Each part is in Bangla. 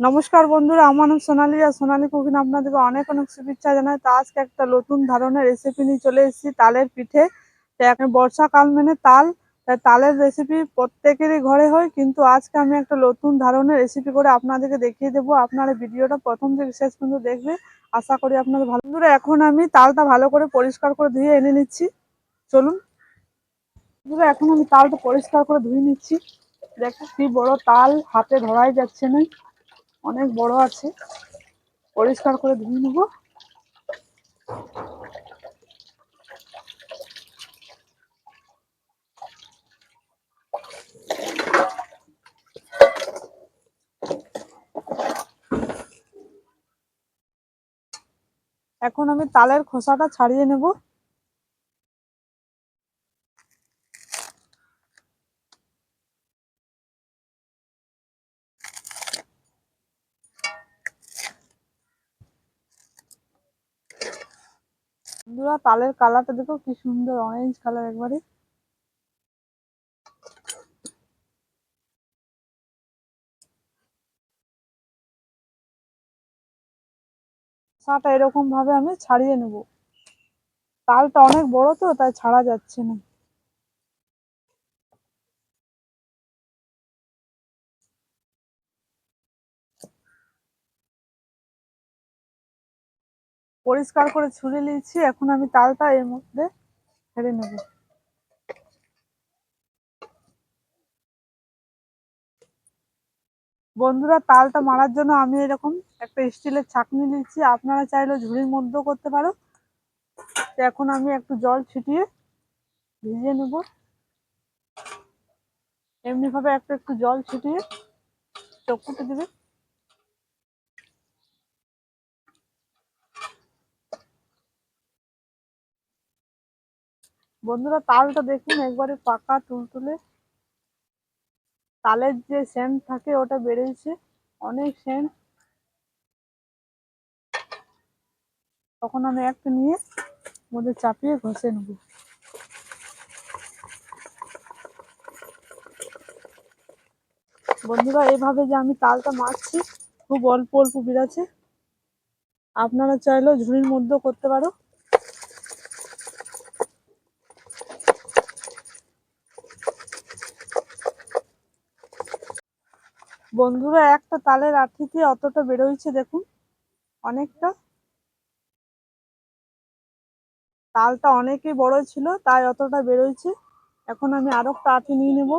নমস্কার বন্ধুরা, আমার নাম সোনালি আর সোনালি কুকিন আপনাদেরকে অনেক অনেক শুভেচ্ছা জানাই। তা আজকে একটা নতুন ধরনের রেসিপি নিয়ে চলে এসেছি, তালের পিঠে। এখন বর্ষাকাল মানে তাল, তাই তালের রেসিপি প্রত্যেকেরই ঘরে হয়, কিন্তু আজকে আমি একটা নতুন ধরনের রেসিপি করে আপনাদেরকে দেখিয়ে দেবো। আপনারা ভিডিওটা প্রথম থেকে শেষ পর্যন্ত দেখবে আশা করি আপনাদের ভালো বন্ধুরা, এখন আমি তালটা ভালো করে পরিষ্কার করে ধুয়ে এনে নিচ্ছি। চলুন। বন্ধুরা, এখন আমি তালটা পরিষ্কার করে ধুয়ে নিচ্ছি। দেখো কি বড় তাল হাতে ধরাই যাচ্ছে না। অনেক বড় আছে। পরিষ্কার করে ধুয়ে নেব। এখন আমি তালের খোসাটা ছাড়িয়ে নেব। তালের কালারটা দেখো কি সুন্দর অরেঞ্জ কালার একবারে। এরকম ভাবে আমি ছাড়িয়ে নেব। তালটা অনেক বড় তো, তাই ছাড়া যাচ্ছে না। পরিষ্কার করে ছুলে নিয়েছি, এখন আমি তালটা এর মধ্যে ছেড়ে নেব। বন্ধুরা, তালটা মারার জন্য আমি এরকম একটা স্টিলের ছাকনি নিচ্ছি আপনারা চাইলে ঝুড়ির মধ্যেও করতে পারো। এখন আমি একটু জল ছিটিয়ে ভিজিয়ে নেব। এমনিভাবে একটু একটু জল ছিটিয়ে চক্ষুতে দেবে বন্ধুরা, তালটা দেখুন, একবারে পাকা তুলতুলে। তালের যে সেন্ট থাকে, ওটা বেড়েছে। অনেক সেন্ট তখন আমি একটা নিয়ে মধ্যে চাপিয়ে ঘষে নেব। বন্ধুরা, এইভাবে যে আমি তালটা মারছি, খুব অল্প অল্প বিরাছে আপনারা চাইলেও ঝুড়ির মধ্যেও করতে পারো। বন্ধুরা, একটা তালের আঠিতে অতটা বেরোইছে দেখুন। অনেকটা। তালটা অনেকই বড় ছিল, তাই অতটা বেরোইছে এখন আমি আরও একটা আঠি নিয়ে নেব।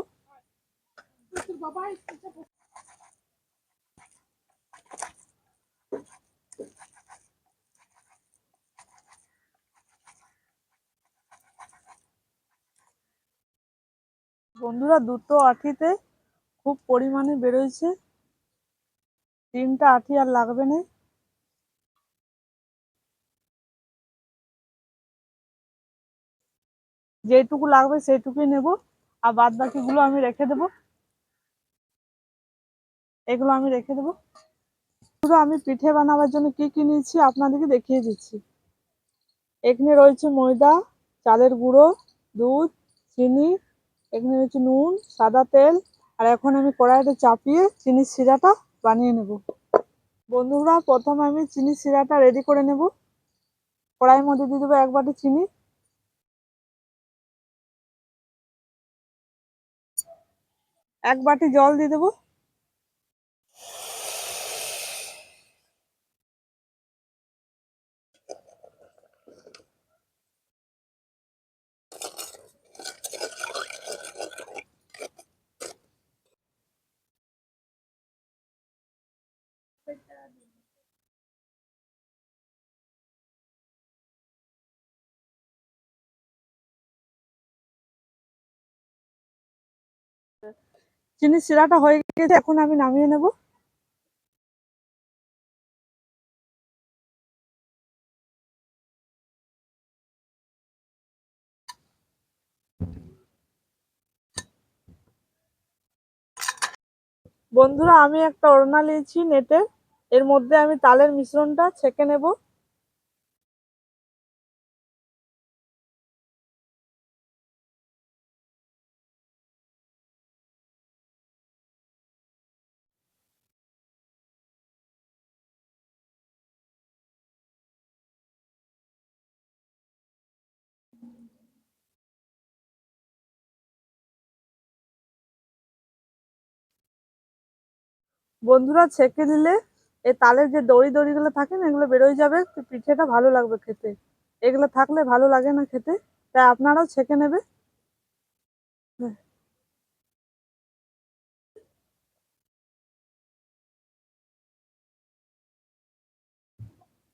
বন্ধুরা, দুটো আঠিতে খুব পরিমাণে বেরোইছে। তিনটা আঠি আর লাগবে না। যেটুকু লাগবে সেইটুকুই নেব, আর বাদ বাকিগুলো আমি রেখে দেব। এগুলো আমি রেখে দেব। পুরো আমি পিঠে বানাবার জন্য কি কি নিয়েছি আপনাদেরকে দেখিয়ে দিচ্ছি। এখানে রয়েছে ময়দা, চালের গুঁড়ো, দুধ, চিনি, এখানে রয়েছে নুন, সাদা তেল আর এখন আমি কড়াইটা চাপিয়ে চিনির শিরাটা বানিয়ে নেব। বন্ধুরা, প্রথমে আমি চিনির শিরাটা রেডি করে নেব। কড়াইয়ের মধ্যে দিয়ে দেবো এক বাটি চিনি। এক বাটি জল দিয়ে দেবো। চিনির শিরাটা হয়ে গেছে এখন আমি নামিয়ে নেব। বন্ধুরা, আমি একটা ওড়না নিয়েছি নেটের এর মধ্যে আমি তালের মিশ্রণটা ছেঁকে নেব। বন্ধুরা ছেঁকে নিলে এই তালের যে দড়ি দড়িগুলো থাকে না, এগুলো বেরোয় যাবে। তো পিঠেটা ভালো লাগবে খেতে। এগুলো থাকলে ভালো লাগে না খেতে। তাই আপনারাও ছেঁকে নেবে।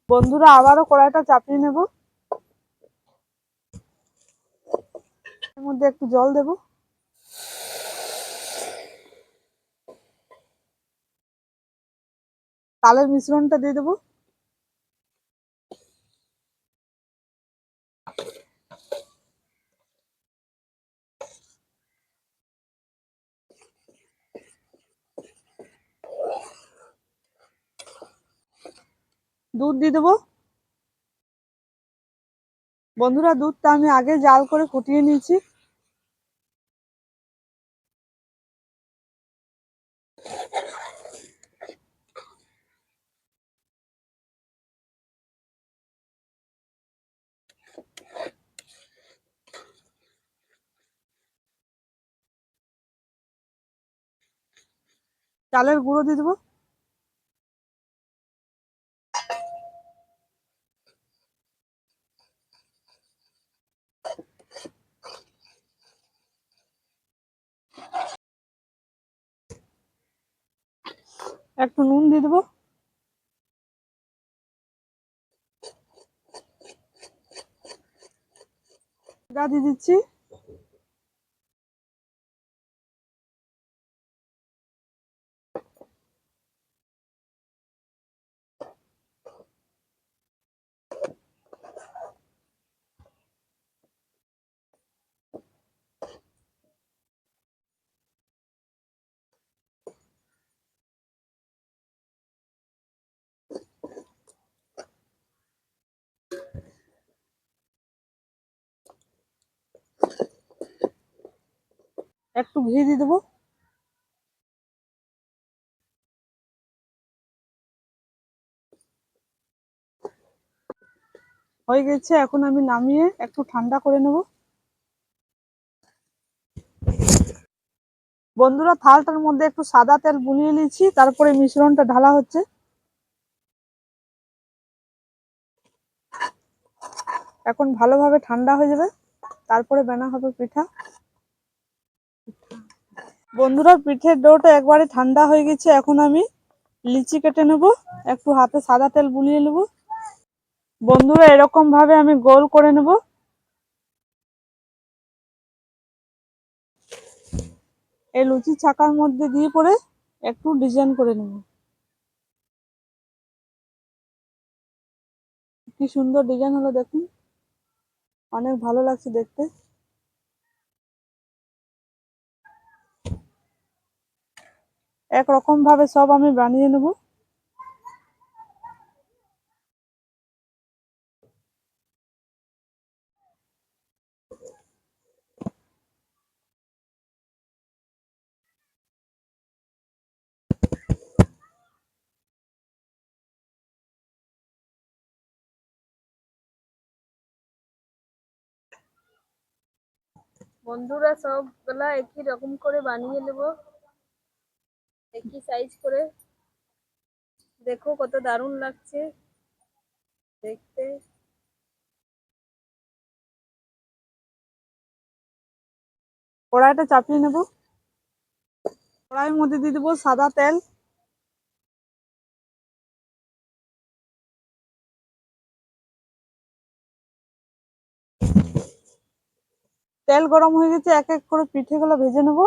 বন্ধুরা আবারও কড়াইটা চাপিয়ে নেব। এর মধ্যে একটু জল দেব। তালের মিশ্রণটা দিয়ে দেবো। দুধ দিয়ে দেবো। বন্ধুরা, দুধটা আমি আগে জাল করে ফুটিয়ে নিয়েছি। চালের গুঁড়ো দিয়ে দেবো। একটু নুন দিয়ে দেবো। দিয়ে দিচ্ছি। একটু ঘি দিয়ে দেবো। হয়ে গেছে, এখন আমি নামিয়ে একটু ঠান্ডা করে নেব। বন্ধুরা, থালটার মধ্যে একটু সাদা তেল বুলিয়ে নিয়েছি, তারপরে মিশ্রণটা ঢালা হচ্ছে। এখন ভালোভাবে ঠান্ডা হয়ে যাবে, তারপরে বেনা হবে পিঠা। বন্ধুরা, পিঠের ডোটা একবারে ঠান্ডা হয়ে গেছে। এখন আমি লিচি কেটে নেব, একটু হাতে সাদা তেল বুলিয়ে নেব। বন্ধুরা এরকম ভাবে আমি গোল করে নেব। এই লুচি চাকার মধ্যে দিয়ে পরে একটু ডিজাইন করে নেব। কি সুন্দর ডিজাইন হলো দেখুন। অনেক ভালো লাগছে দেখতে। একরকম ভাবে সব আমি বানিয়ে নেব। বন্ধুরা সবগুলা একই রকম করে বানিয়ে নেব। একই সাইজ করে। দেখো কত দারুণ লাগছে। দেখতে। কড়াইটা চাপিয়ে নেব। কড়াইয়ের মধ্যে দিয়ে দেবো সাদা তেল। তেল গরম হয়ে গেছে, এক এক করে পিঠেগুলো ভেজে নেব।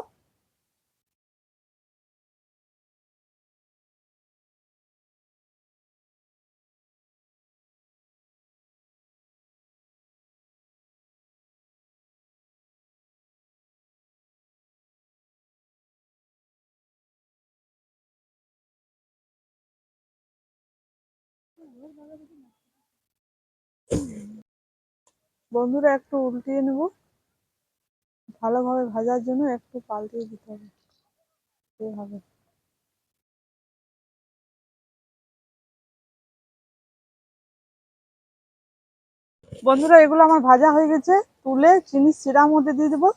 বন্ধুরা, একটু উল্টিয়ে নেব। ভালোভাবে ভাজার জন্য একটু পাল্টিয়ে দিতে হবে। এভাবে। বন্ধুরা, এগুলো আমার ভাজা হয়ে গেছে। তুলে চিনি শিরার মধ্যে দিয়ে দেবো।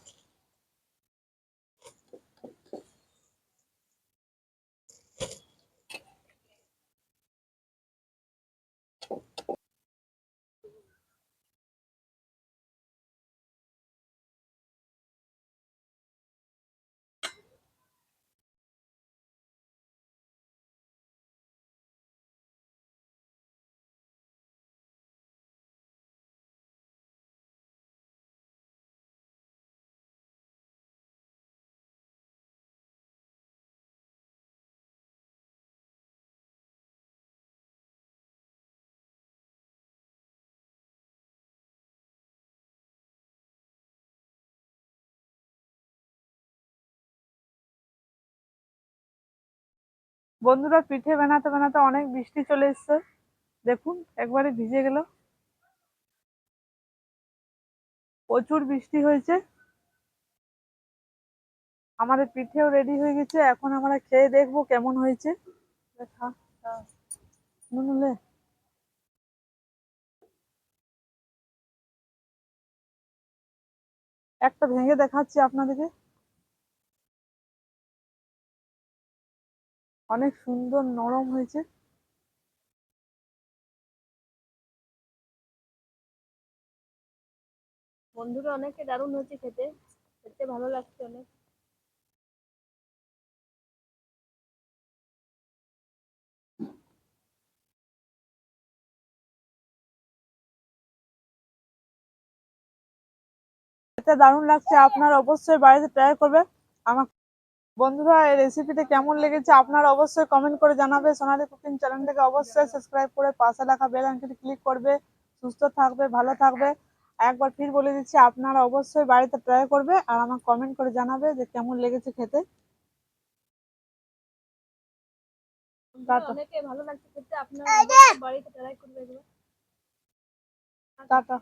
বন্ধুরা পিঠে বানাতে বানাতে অনেক বৃষ্টি চলে এসছে। দেখুন, একবারে ভিজে গেল। প্রচুর বৃষ্টি হয়েছে। আমাদের পিঠেও রেডি হয়ে গেছে। এখন আমরা খেয়ে দেখব কেমন হয়েছে? একটা ভেঙে দেখাচ্ছি আপনাদেরকে। অনেক সুন্দর নরম হয়েছে। বন্ধুরা অনেকে দারুণ হচ্ছে খেতে। খেতে ভালো লাগছে অনেক। খেতে দারুণ লাগছে আপনারা অবশ্যই বাড়িতে ট্রাই করবে আমার বন্ধুরা এই রেসিপিটা কেমন লেগেছে আপনারা অবশ্যই কমেন্ট করে জানাবে। সোনালি কুকিং চ্যানেলটাকে অবশ্যই সাবস্ক্রাইব করে পাশে রাখা বেল আইকনটি ক্লিক করবে। সুস্থ থাকবে ভালো থাকবে। একবার ফির বলে দিচ্ছি আপনারা অবশ্যই বাড়িতে ট্রাই করবে আর আমার কমেন্ট করে জানাবে যে কেমন লেগেছে খেতে। ভালো লাগছে খেতে আপনারা বাড়িতে ট্রাই করবে টাটা।